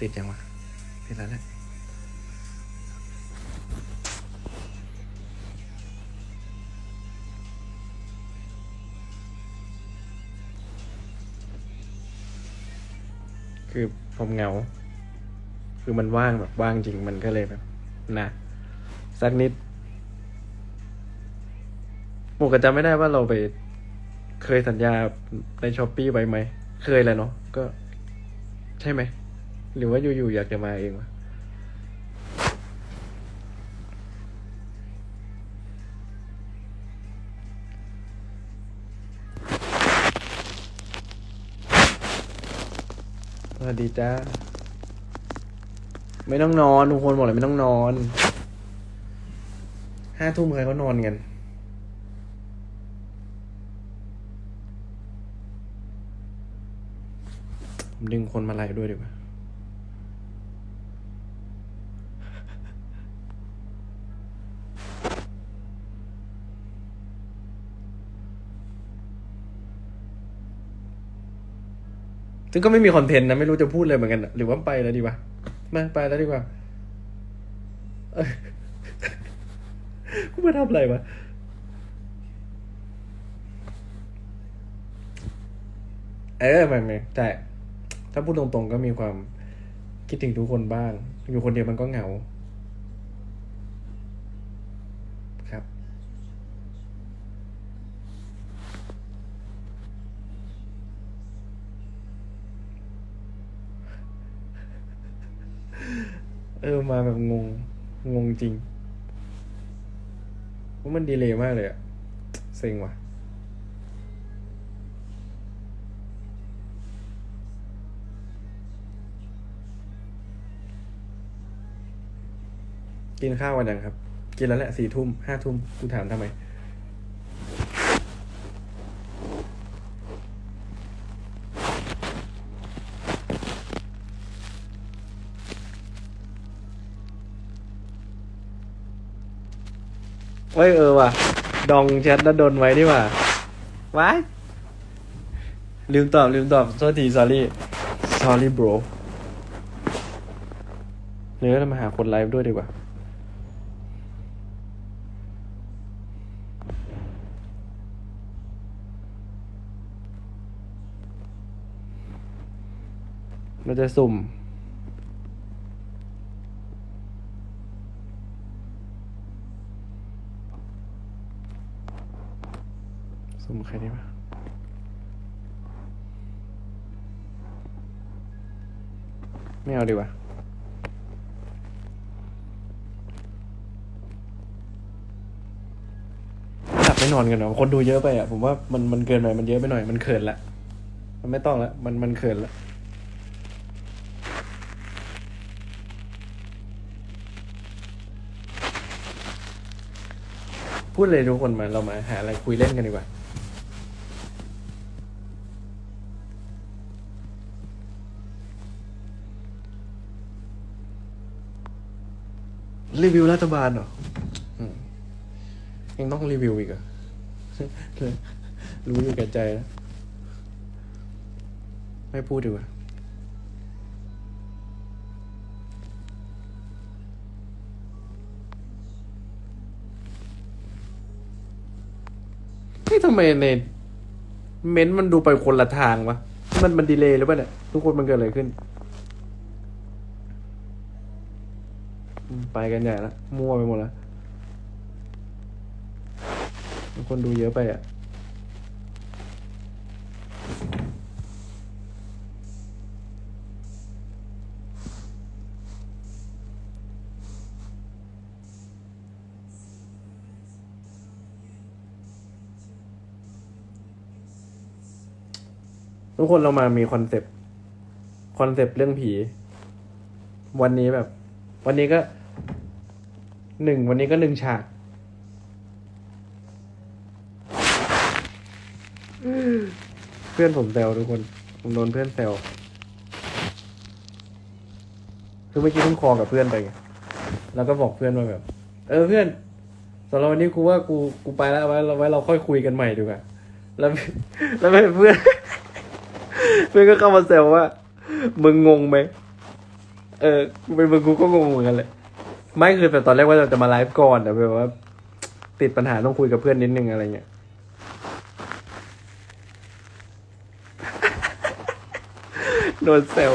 ติดยังวะติดแล้วแหละคือผมเหงา คือมันว่างแบบว่างจริงมันก็เลยแบบนะสักนิดผมก็จำไม่ได้ว่าเราไปเคยสัญญาในช้อปปี้ไว้ไหม เคยแหละเนาะก็ใช่ไหม หรือว่าอยู่ๆอยากจะมาเองวะสวัสดีจ้า ไม่ต้องนอน ทุกคนบอกเลยไม่ต้องนอน ห้าทุ่มใครเขานอนกันผมดึงคนมาไล่ด้วยดีกว่า ซึ่งก็ไม่มีคอนเทนต์นะไม่รู้จะพูดเลยเหมือนกันหรือว่าไปแล้วดีวะมาไปแล้วดีกว่าเอ้ยกูมาทำอะไรวะเออไม่ไม่ใช่ถ้าพูดตรงๆก็มีความคิดถึงทุกคนบ้าง อยู่คนเดียวมันก็เหงา เออมาแบบงง งงจริงว่ามันดีเลยมากเลยอะเซ็งว่ะ กินข้าวกันยังครับ กินแล้วแหละสี่ทุ่มห้าทุ่มกูถามทำไม เว้ยเออว่ะ ดองแชทแล้วโดนไว้นี่ว่ะว้ายลืมตอบลืมตอบโทษที sorry sorry bro เนื้อเรามาหาคนไลฟ์ด้วยดีกว่า เราจะสุ่ม สุ่มใครดีวะไม่เอาดีกว่าหลับไม่นอนกันเหรอคนดูเยอะไปอะ ผมว่ามันมันเกินไปมันเยอะไปหน่อย มันเขินละ มันไม่ต้องละ มันมันเขินละพูดเลยทุกคนมาเรามาหาอะไรคุยเล่นกันดีกว่า รีวิวรัฐบาลเหรอยังต้องรีวิวอีกเหรอรู้อยู่แก่ใจแล้ว ไม่พูดดีกว่าเฮ้ยทำไมในเม้นมันดูไปคนละทางวะ มันมันดีเลย์หรือเปล่าเนี่ย ทุกคนมันเกิดอะไรขึ้น ไปกันใหญ่ละมั่วไปหมดแล้วคนดูเยอะไปอะทุกคนเรามามีคอนเซปต์คอนเซปต์เรื่องผี วันนี้แบบ วันนี้ก็ หนึ่งวันนี้ก็หนึ่งฉากเพื่อนผมแซวทุกคน ผมโดนเพื่อนแซวคือเมื่อกี้เพิ่งคอกับเพื่อนไปไงแล้วก็บอกเพื่อนว่าแบบ เออเพื่อนสำหรับวันนี้กูว่ากูกูไปแล้วไว้ไว้เราค่อยคุยกันใหม่ดีกว่าแล้วแล้วเพื่อน เพื่อนก็เข้ามาแซวว่า มึงงงไหมเออกูเป็นมึงกูก็งงเหมือนกันเลย ไม่คือแต่ตอนแรกว่าเราจะมาไลฟ์ก่อนแต่แบบว่า ติดปัญหาต้องคุยกับเพื่อนนิดนึงอะไรเงี้ยโดนเซล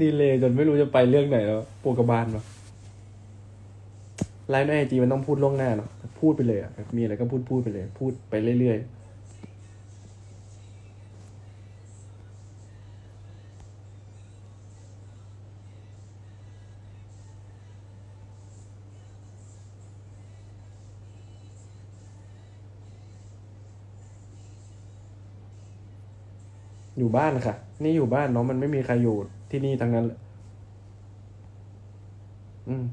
ดีเลยจนไม่รู้จะไปเรื่องไหนแล้วปวดกระบาลวะไลฟ์ในไอจีมันต้องพูดล่วงหน้าเนาะพูดไปเลยอะมีอะไรก็พูดพูดไปเลย พูดไปเรื่อยๆ อยู่บ้านค่ะ นี่อยู่บ้านเนาะมันไม่มีใครอยู่ที่นี่ทั้งนั้นเลยอืม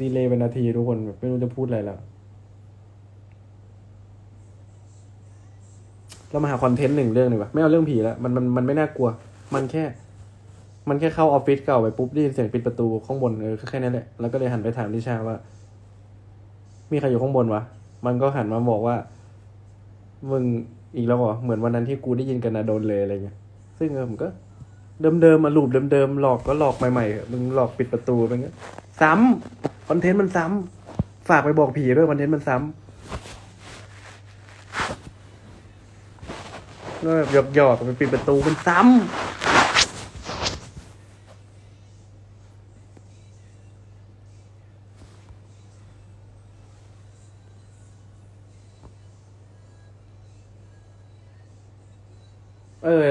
ดีเลยเป็นนาทีทุกคนแบบไม่รู้จะพูดอะไรแล้วเรามาหาคอนเทนต์หนึ่งเรื่องหนึ่งปะไม่เอาเรื่องผีแล้วมันมันมันไม่น่ากลัว มันแค่ มันแค่เข้าออฟฟิศเก่าไปปุ๊บได้ยินเสียงปิดประตูข้างบนเออแค่นั้นแหละแล้วก็เลยหันไปถามนิชาว่า มีใครอยู่ข้างบนวะ มันก็หันมาบอกว่า มึงอีกแล้วเหรอเหมือนวันนั้นที่กูได้ยินกันนาโดนเลยอะไรเงี้ย ซึ่งเออผมก็เดิมๆมาลูปเดิมๆหลอกก็หลอกใหม่ๆมึงหลอกปิดประตูไปเงี้ยซ้ำคอนเทนต์มันซ้ำฝากไปบอกผีด้วยคอนเทนต์มันซ้ำก็แบบหยอกๆไปปิดประตูมันซ้ำ เออ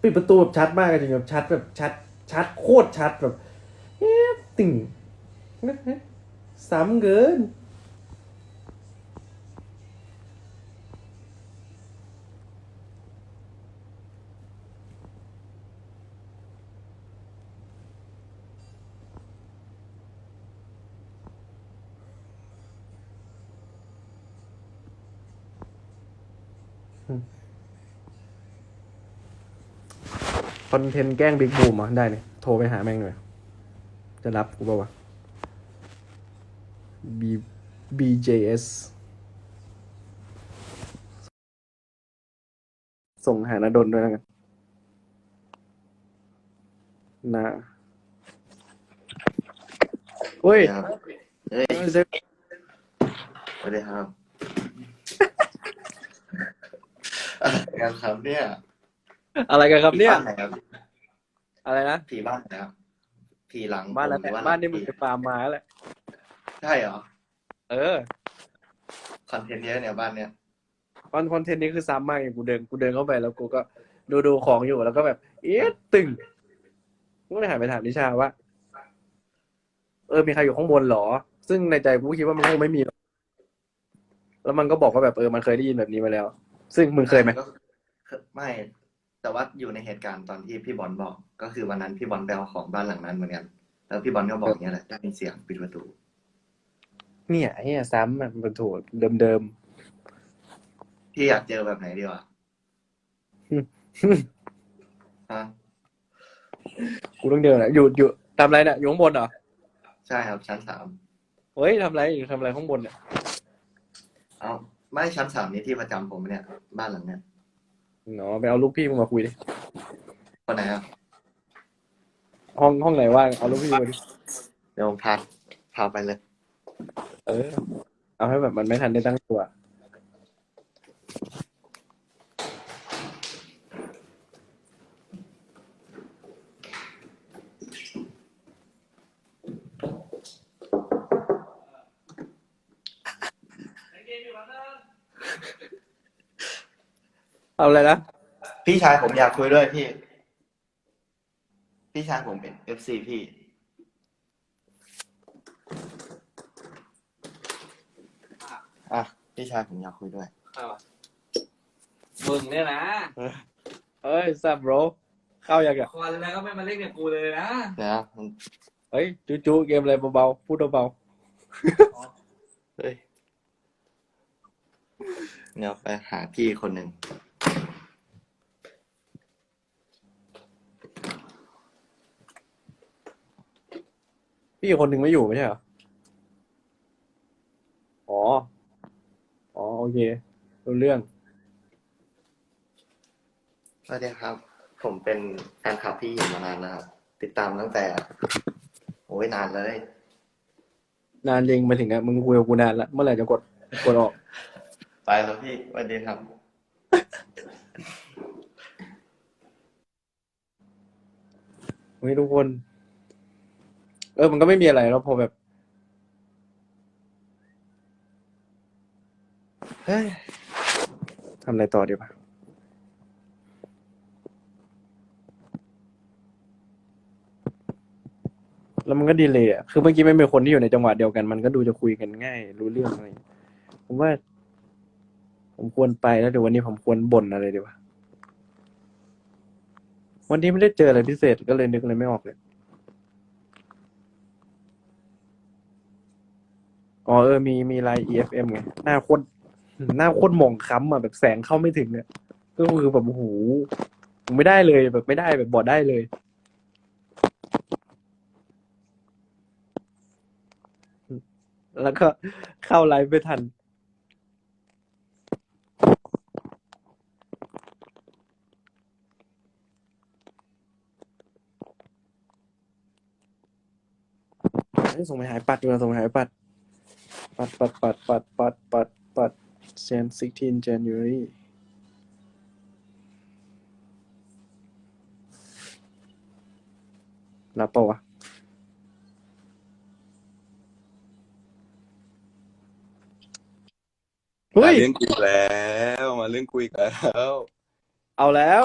ปิดประตูแบบชัดมากจริงๆแบบชัดแบบชัด ชัดโคตรชัดแบบเอ๊ะติ่งซ้ำเกิน คอนเทนต์แกล้งบิ๊กบูมอะได้เนี่ยโทรไปหาแม่งเลยจะรับกูเปล่าวะ B BJS ส่งหานาดนด้วยแล้วกันนะเฮ้ยครับเฮ้ยเซ็กสวัสดีครับ อะไร กันครับเนี่ยอะไรกันครับเนี่ย ผีบ้านไหนครับอะไรนะผีบ้านไหนครับผีหลังบ้านแล้วผมหรือว่บ้านนี่มึงผีไปฟาร์มมาแล้วแหละใช่เหรอเออคอนเทนต์เยอะเนี่ยบ้านเนี่ยคอนคอนเทนต์นี้คือซ้ำมากอย่างกูเดินกูเดินเข้าไปแล้วกูก็ดูดูของอยู่แล้วก็แบบ เอ๊ะตึงกูก็เลยหันไปถามนิชาว่า เออมีใครอยู่ข้างบนเหรอ ซึ่งในใจกูก็คิดว่ามันคงไม่มีหรอกแล้วมันก็บอกว่าแบบเออมันเคยได้ยินแบบนี้มาแล้ว ซึ่งมึงเคยไหมก็ ไม่แต่ว่าอยู่ในเหตุการณ์ตอนที่พี่บอลบอก ก็คือวันนั้นพี่บอลไปเอาของบ้านหลังนั้นเหมือนกันแล้วพี่บอลก็บอกอย่างเงี้ยแหละได้ยินเสียงปิดประตู เนี่ยไอ้เนี่ยซ้ำอะมันถูกเดิมเดิมพี่อยากเจอแบบไหนดีวะๆฮะกูต้องเดินอะอยู่อยู่ทำอะไรเนี่ยอยู่ข้างบนเหรอใช่ครับชั้นสามเฮ้ยทำอะไรอยู่ทำอะไรข้างบนเนี่ยเอาไม่ชั้นสามนี้ที่ประจำผมเนี่ย บ้านหลังเนี่ย เนาะไปเอาลูกพี่มึงมาคุยดิคนไหนครับห้องห้องไหนว่างเอาลูกพี่มาดิเดี๋ยวผมพาพาไปเลย เออ เอาให้แบบมันไม่ทันได้ตั้งตัว เอาอะไรนะ พี่ชายผมอยากคุยด้วยพี่ พี่ชายผมเป็นเอฟซีพี่ อะ พี่ชายผมอยากคุยด้วยมึงเนี่ยนะเอ้ยซับโรเข้าอยากอะควันแล้วก็ไม่มาเล่นกับกูเลยนะเดี๋ยวนะมันเฮ้ยจูจูเกมอะไรเบาๆพูดเบาเฮ้ยเดี๋ยวไปหาพี่คนหนึ่ง พี่อีกคนหนึ่งไม่อยู่ไม่ใช่เหรอ อ๋อ อ๋อ โอเครู้เรื่อง สวัสดีครับ ผมเป็นแฟนคลับพี่หญิงมานานนะครับ ติดตามตั้งแต่ โอ้ยนานเลย นานจริงมาถึงอะมึงคุยกับกูนานละเมื่อไหร่จะกดกดออก ไปแล้วพี่สวัสดีครับ เฮ้ยทุกคน เออมันก็ไม่มีอะไรแล้วพอแบบเฮ้ยทำอะไรต่อดีวะแล้วมันก็ดีเลยอะ คือเมื่อกี้ไม่มีคนที่อยู่ในจังหวะเดียวกัน มันก็ดูจะคุยกันง่าย รู้เรื่องอะไรอย่างเงี้ยผมว่า ผมควรไปแล้วเดี๋ยววันนี้ผมควรบ่นอะไรดีวะ วันนี้ไม่ได้เจออะไรพิเศษก็เลยนึกอะไรไม่ออกเลย อ๋อเออมีมีไลน์ EFM ไงหน้าโคตรหน้าโคตรหมองค้ำอะแบบแสงเข้าไม่ถึงเนี่ยก็คือแบบโอ้โหไม่ได้เลยแบบไม่ได้แบบบอดได้เลย แล้วก็เข้าไลฟ์ไม่ทัน ส่งไปหายปัดดีกว่าส่งไปหายปัด ปัดปัดปัดปัดปัดปัดปัดเซน16 January รับปะวะเฮ้มาย เรื่องคุยแล้วมาเรื่องคุยกันแล้วเอาแล้ว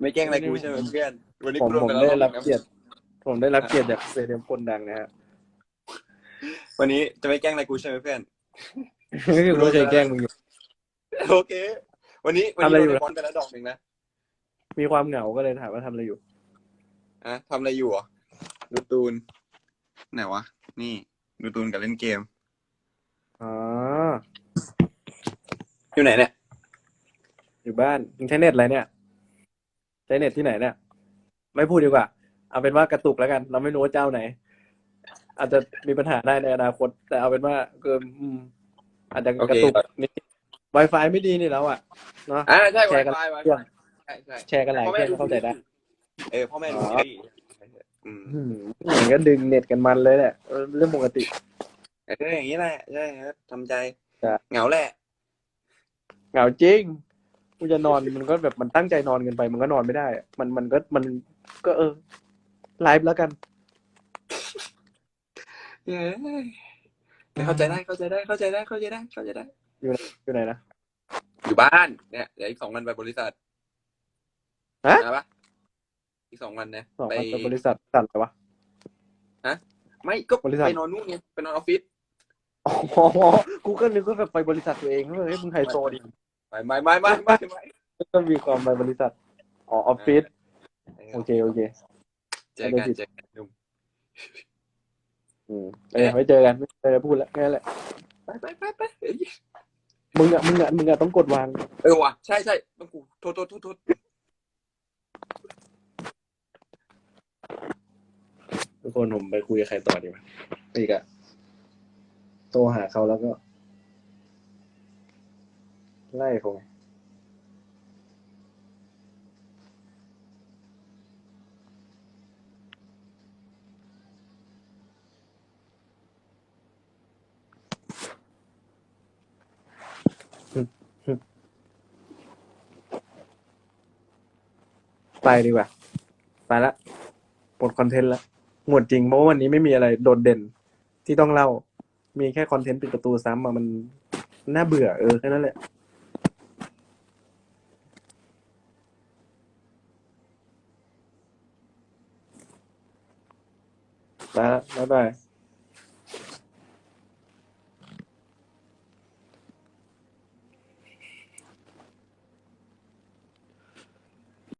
ไม่แกล้งอะไรกูใช่ไหมเพื่อนวันนี้ผมกูโดนผมไปแล้วได้รับนะเกียรติผมได้รับเกียรติจากเซเดียมคนดังนะฮะ วันนี้จะไม่แกล้งอะไรกูใช่ไหมเพื่อนก็คือรู้ใจแกล้งมึงอยู่ โอเค วันนี้วันทำอะไรนี้อยู่โดนบอลไปแล้วดอกหนึ่งนะมีความเหงาก็เลยถามว่าทำอะไรอยู่ อะทำอะไรอยู่อะดูตูน ไหนวะ นี่ ดูตูนกับเล่นเกม อ๋อ อยู่ไหนเนี่ย อยู่บ้านมึงใช้เน็ตอะไรเนี่ยใช้เน็ตที่ไหนเนี่ย ไม่พูดดีกว่า เอาเป็นว่ากระตุกแล้วกัน เราไม่รู้ว่าเจ้าไหน อาจจะมีปัญหาได้ในอนาคต แต่เอาเป็นว่าเกินอืมอาจจะกระตุกนิด Wi-Fi ไม่ดีนี่แล้วอะเนาะอ่าใช่ แชไวร์กันไฟไวเครื่องใช่ใช่แชร์กันหลายเครื่องเข้าใจได้ เออพ่อแม่รู้อ๋อดีอืมอืมอย่างก็ดึงเน็ตกันมันเลยแหละเออเรื่องปกติ เอออย่างนี้แหละใช่ครับทำใจจ้ะ เหงาแหละ เหงาจริงกูจะนอนมันก็แบบมันตั้งใจนอนเกินไป มันก็นอนไม่ได้อะมันมันก็มันก็เออไลฟ์แล้วกัน เย้เข้าใจได้เข้าใจได้เข้าใจได้เข้าใจได้เข้าใจได้อยู่ไหนนะอยู่บ้านเนี่ยเดี๋ยวอีกสองวันไปบริษัทฮะนะปะอีกสองวันเนี่ยสองไปวันเป็นบริษัทสั่นอะไรวะ ไม่ก็บริษัท ไปนอนนู่นไงไปนอนออฟฟิศอ๋อกูก็นึกว่าแบบไปบริษัทตัวเองเฮ้ยมึงไฮโซดิไม่ไม่ไม่ไม่ไม่ไม่ก็มีความไปบริษัทอ๋อออฟฟิศโอเคโอเค เจอกันเจอกันหนุ่ม อืมเออไว้เจอกันไม่เจอพูดแล้วแค่นั้นแหละไปไปไปไปเอ้ยมึงอะมึงอะมึงอะต้องกดวาง เออว่ะใช่ใช่ต้องกูโทษโทษโทษโทษทุกคนผมไปคุยกับใครต่อดีวะอีกอะโทรหาเขาแล้วก็ ไล่เขาไง ไปดีกว่า ไปละหมดคอนเทนต์ละหมดจริงเพราะว่าวันนี้ไม่มีอะไรโดดเด่นที่ต้องเล่า มีแค่คอนเทนต์ปิดประตูซ้ำอะมันน่าเบื่อเออแค่นั้นแหละ ไปละบ๊ายบาย